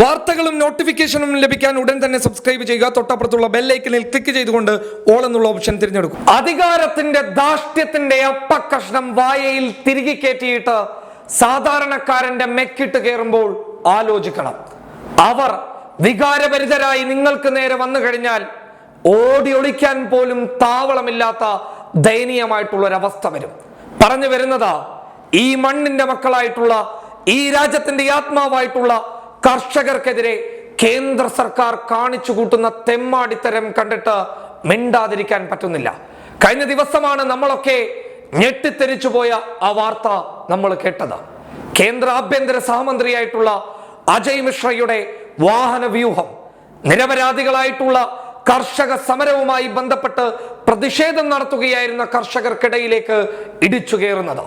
വാർത്തകളും നോട്ടിഫിക്കേഷനും ലഭിക്കാൻ ഉടൻ തന്നെ സബ്സ്ക്രൈബ് ചെയ്യുക. തൊട്ടപ്പുറത്തുള്ള ബെല്ലൈക്കനിൽ ക്ലിക്ക് ചെയ്തുകൊണ്ട് ഓൾ എന്നുള്ള ഓപ്ഷൻ തിരഞ്ഞെടുക്കും. അധികാരത്തിന്റെ ദാഷ്ട്യത്തിന്റെ അപ്പക്കഷ്ണം വായയിൽ തിരികെ കയറ്റിയിട്ട് സാധാരണക്കാരന്റെ മെക്കിട്ട് കയറുമ്പോൾ ആലോചിക്കണം. അവർ വികാരഭരിതരായി നിങ്ങൾക്ക് നേരെ വന്നു കഴിഞ്ഞാൽ ഓടി ഒളിക്കാൻ പോലും താവളമില്ലാത്ത ദയനീയമായിട്ടുള്ള ഒരവസ്ഥ വരും. പറഞ്ഞു വരുന്നതാ ഈ മണ്ണിന്റെ മക്കളായിട്ടുള്ള ഈ രാജ്യത്തിന്റെ ആത്മാവായിട്ടുള്ള കർഷകർക്കെതിരെ കേന്ദ്ര സർക്കാർ കാണിച്ചു കൂട്ടുന്ന തെമ്മാടിത്തരം കണ്ടിട്ട് മിണ്ടാതിരിക്കാൻ പറ്റുന്നില്ല. കഴിഞ്ഞ ദിവസമാണ് നമ്മളൊക്കെ ഞെട്ടിത്തെരിച്ചു പോയ ആ വാർത്ത നമ്മൾ കേട്ടത്. കേന്ദ്ര ആഭ്യന്തര സഹമന്ത്രിയായിട്ടുള്ള അജയ് മിശ്രയുടെ വാഹന വ്യൂഹം നിരപരാധികളായിട്ടുള്ള കർഷക സമരവുമായി ബന്ധപ്പെട്ട് പ്രതിഷേധം നടത്തുകയായിരുന്ന കർഷകർക്കിടയിലേക്ക് ഇടിച്ചു കയറുന്നത്.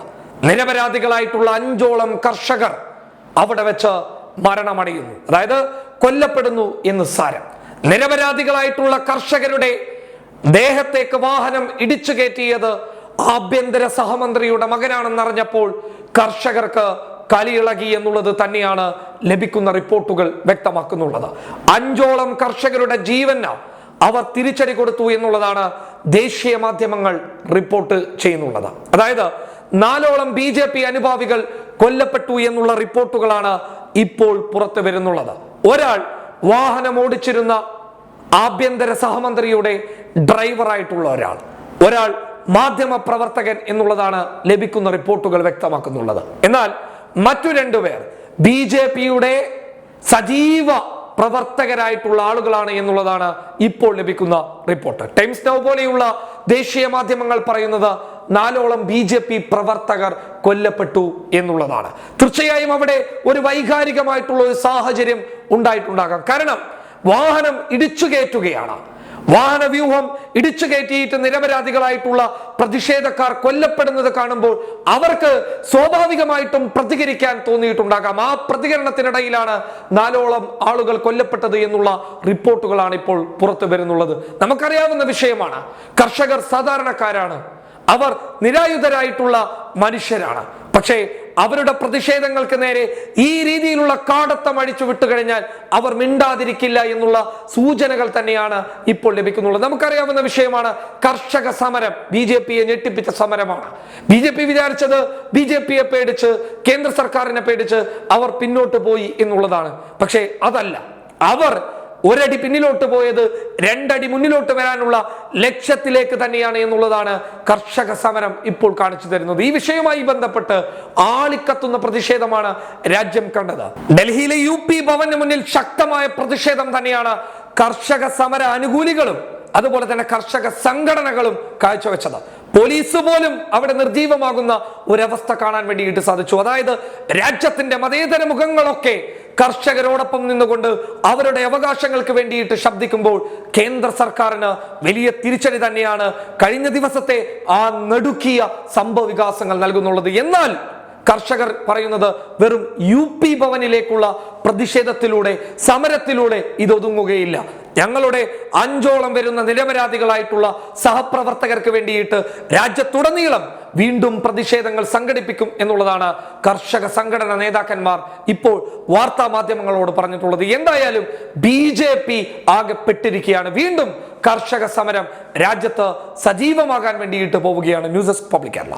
നിരപരാധികളായിട്ടുള്ള അഞ്ചോളം കർഷകർ അവിടെ വെച്ച് മരണമടയുന്നു. അതായത് കൊല്ലപ്പെടുന്നു എന്ന് സാരം. നിരപരാധികളായിട്ടുള്ള കർഷകരുടെ ദേഹത്തേക്ക് വാഹനം ഇടിച്ചു കയറ്റിയത് ആഭ്യന്തര സഹമന്ത്രിയുടെ മകനാണെന്നറിഞ്ഞപ്പോൾ കർഷകർക്ക് കലിയിളകി എന്നുള്ളത് തന്നെയാണ് ലഭിക്കുന്ന റിപ്പോർട്ടുകൾ വ്യക്തമാക്കുന്നുള്ളത്. അഞ്ചോളം കർഷകരുടെ ജീവന് അവർ തിരിച്ചടി കൊടുത്തു എന്നുള്ളതാണ് ദേശീയ മാധ്യമങ്ങൾ റിപ്പോർട്ട് ചെയ്യുന്നുള്ളത്. അതായത് നാലോളം ബി ജെ പി അനുഭാവികൾ കൊല്ലപ്പെട്ടു എന്നുള്ള റിപ്പോർട്ടുകളാണ് ഇപ്പോൾ പുറത്തു വരുന്നുള്ളത്. ഒരാൾ വാഹനം ഓടിച്ചിരുന്ന ആഭ്യന്തര സഹമന്ത്രിയുടെ ഡ്രൈവറായിട്ടുള്ള ഒരാൾ. ഒരാൾ മാധ്യമ പ്രവർത്തകൻ എന്നുള്ളതാണ് ലഭിക്കുന്ന റിപ്പോർട്ടുകൾ വ്യക്തമാക്കുന്നുള്ളത്. എന്നാൽ മറ്റു രണ്ടുപേർ ബി ജെ പിയുടെ സജീവ പ്രവർത്തകരായിട്ടുള്ള ആളുകളാണ് എന്നുള്ളതാണ് ഇപ്പോൾ ലഭിക്കുന്ന റിപ്പോർട്ട്. ടൈംസ് നൗ പോലെയുള്ള ദേശീയ മാധ്യമങ്ങൾ പറയുന്നത് നാലോളം ബി ജെ പി പ്രവർത്തകർ കൊല്ലപ്പെട്ടു എന്നുള്ളതാണ്. തീർച്ചയായും അവിടെ ഒരു വൈകാരികമായിട്ടുള്ള ഒരു സാഹചര്യം ഉണ്ടായിട്ടുണ്ടാകാം. കാരണം വാഹനം ഇടിച്ചു കയറ്റുകയാണ്. വാഹന വ്യൂഹം ഇടിച്ചു കയറ്റിയിട്ട് നിരപരാധികളായിട്ടുള്ള പ്രതിഷേധക്കാർ കൊല്ലപ്പെടുന്നത് കാണുമ്പോൾ അവർക്ക് സ്വാഭാവികമായിട്ടും പ്രതികരിക്കാൻ തോന്നിയിട്ടുണ്ടാകാം. ആ പ്രതികരണത്തിനിടയിലാണ് നാലോളം ആളുകൾ കൊല്ലപ്പെട്ടത് എന്നുള്ള റിപ്പോർട്ടുകളാണ് ഇപ്പോൾ പുറത്തു വരുന്നുള്ളത്. നമുക്കറിയാവുന്ന വിഷയമാണ് കർഷകർ സാധാരണക്കാരാണ്. അവർ നിരായുധരായിട്ടുള്ള മനുഷ്യരാണ്. പക്ഷേ അവരുടെ പ്രതിഷേധങ്ങൾക്ക് നേരെ ഈ രീതിയിലുള്ള കാടത്തം അടിച്ചു വിട്ടുകഴിഞ്ഞാൽ അവർ മിണ്ടാതിരിക്കില്ല എന്നുള്ള സൂചനകൾ തന്നെയാണ് ഇപ്പോൾ ലഭിക്കുന്നുള്ളത്. നമുക്കറിയാവുന്ന വിഷയമാണ് കർഷക സമരം. ബി ജെ പിയെ ഞെട്ടിപ്പിച്ച സമരമാണ്. ബി ജെ പി വിചാരിച്ചത് ബി ജെ പിയെ പേടിച്ച് കേന്ദ്ര സർക്കാരിനെ പേടിച്ച് അവർ പിന്നോട്ട് പോയി എന്നുള്ളതാണ്. പക്ഷേ അതല്ല. അവർ ഒരടി പിന്നിലോട്ട് പോയത് രണ്ടടി മുന്നിലോട്ട് വരാനുള്ള ലക്ഷ്യത്തിലേക്ക് തന്നെയാണ് എന്നുള്ളതാണ് കർഷക സമരം ഇപ്പോൾ കാണിച്ചു തരുന്നത്. ഈ വിഷയവുമായി ബന്ധപ്പെട്ട് ആളിക്കത്തുന്ന പ്രതിഷേധമാണ് രാജ്യം കണ്ടത്. ഡൽഹിയിലെ യു പി ഭവന് മുന്നിൽ ശക്തമായ പ്രതിഷേധം തന്നെയാണ് കർഷക സമര അനുകൂലികളും അതുപോലെ തന്നെ കർഷക സംഘടനകളും കാഴ്ചവെച്ചത്. പോലീസ് പോലും അവിടെ നിർജീവമാകുന്ന ഒരവസ്ഥ കാണാൻ വേണ്ടിയിട്ട് സാധിച്ചു. അതായത് രാജ്യത്തിന്റെ മതേതര മുഖങ്ങളൊക്കെ കർഷകരോടൊപ്പം നിന്നുകൊണ്ട് അവരുടെ അവകാശങ്ങൾക്ക് വേണ്ടിയിട്ട് ശബ്ദിക്കുമ്പോൾ കേന്ദ്ര സർക്കാരിന് വലിയ തിരിച്ചടി തന്നെയാണ് കഴിഞ്ഞ ദിവസത്തെ ആ നടുക്കിയ സംഭവ വികാസങ്ങൾ നൽകുന്നുള്ളത്. എന്നാൽ കർഷകർ പറയുന്നത് വെറും യു പി ഭവനിലേക്കുള്ള പ്രതിഷേധത്തിലൂടെ സമരത്തിലൂടെ ഇതൊതുങ്ങുകയില്ല. ഞങ്ങളുടെ അഞ്ചോളം വരുന്ന നിരപരാധികളായിട്ടുള്ള സഹപ്രവർത്തകർക്ക് വേണ്ടിയിട്ട് രാജ്യത്തുടനീളം വീണ്ടും പ്രതിഷേധങ്ങൾ സംഘടിപ്പിക്കും എന്നുള്ളതാണ് കർഷക സംഘടന നേതാക്കന്മാർ ഇപ്പോൾ വാർത്താ മാധ്യമങ്ങളോട് പറഞ്ഞിട്ടുള്ളത്. എന്തായാലും ബി ജെ പി ആകെപ്പെട്ടിരിക്കുകയാണ്. വീണ്ടും കർഷക സമരം രാജ്യത്ത് സജീവമാകാൻ വേണ്ടിയിട്ട് പോവുകയാണ്. News desk public Kerala.